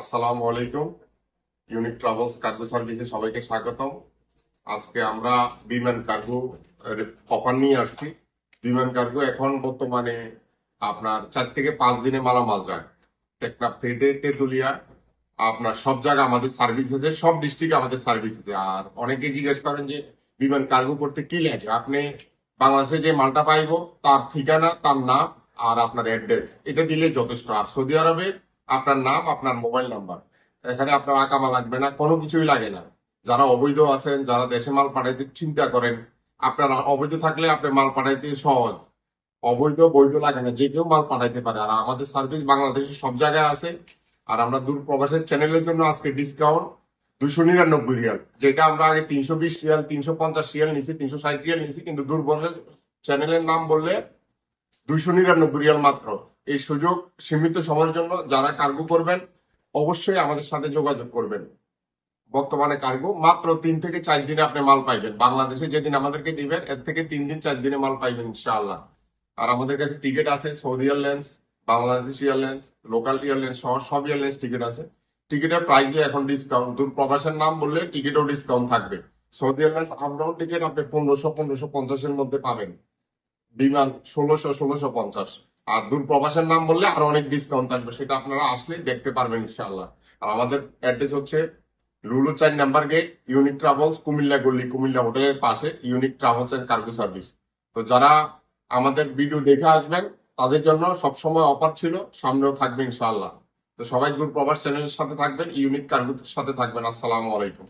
আসসালামু আলাইকুম। Unique travels cargo সার্ভিসে সবাইকে স্বাগতম। আজকে আমরা বিমান কার্গো অফার নিয়ে আসছি। বিমান কার্গো এখন বর্তমানে আপনার চার থেকে পাঁচ দিনে মালামাল যায়। টেকনাফ থেকে তেতুলিয়া, আপনার সব জায়গায় আমাদের সার্ভিস আছে, সব ডিস্ট্রিক্টে আমাদের সার্ভিস আছে। আর অনেকে জিজ্ঞেস করেন যে, বিমান কার্গো করতে কি লাগে? আপনি বাংলাদেশে যে মালটা পাইবো, তার ঠিকানা, তার নাম আর আপনার অ্যাড্রেস এটা দিলে যথেষ্ট। আর সৌদি আরবে আপনার নাম, আপনার মোবাইল নাম্বার। এখানে আপনার আকামা লাগবে না, কোনো কিছুই লাগে না। যারা অবৈধ আছেন, যারা দেশে মাল পাঠাইতে চিন্তা করেন, আপনার অবৈধ থাকলে আপনি মাল পাঠাইতে সহজ। অবৈধ, বৈধ লাগে না, যে কেউ মাল পাঠাইতে পারে। আর আমাদের সার্ভিস বাংলাদেশের সব জায়গায় আছে। আর আমরা দূর প্রবাসের চ্যানেলের জন্য আজকে ডিসকাউন্ট দুশো নিরানব্বই রিয়াল, যেটা আমরা আগে তিনশো বিশ রিয়াল, তিনশো পঞ্চাশ রিয়াল নিছি, তিনশো ষাট রিয়াল নিছি, কিন্তু দূর প্রবাসের চ্যানেলের নাম বললে দুইশো নিরানব্বই রিয়াল মাত্র। এই সুযোগ সীমিত সময়ের জন্য যারা কার্গো করবেন, অবশ্যই আমাদের সাথে যোগাযোগ করবেন। বর্তমানে কার্গো মাত্র তিন থেকে চার দিনে আপনি মাল পাইবেন। বাংলাদেশে যেদিন আমাদেরকে দিবেন, এর থেকে তিন দিন চার দিনে মাল পাইবেন ইনশাআল্লাহ। আর আমাদের কাছে টিকিট আছে Saudi airlines Bangladesh airlines local airlines সহ সব এয়ারলাইন্স টিকিট আছে। টিকিটের প্রাইসে এখন ডিসকাউন্ট দূর প্রবাসের নাম বললে টিকিটও ডিসকাউন্ট থাকবে। Saudi airlines up down ticket আপনি পনেরোশো পনেরোশো পঞ্চাশের মধ্যে পাবেন। বিমান ষোলোশো ষোলোশো পঞ্চাশ। আর দূর প্রবাসের নাম বললে আরও অনেক ডিসকাউন্ট থাকবে, সেটা আপনারা আসলে দেখতে পারবেন ইনশাল্লাহ আর আমাদের অ্যাড্রেস হচ্ছে লুলু চার number gate unique travels Comilla গল্লি Comilla হোটেলের পাশে unique travels and cargo service তো যারা আমাদের ভিডিও দেখে আসবেন, তাদের জন্য সবসময় অফার ছিল, সামনেও থাকবে ইনশাআল্লাহ। তো সবাই দূর প্রবাস চ্যানেলের সাথে থাকবেন ইউনিক কার্গোর সাথে থাকবেন। আসসালামু আলাইকুম।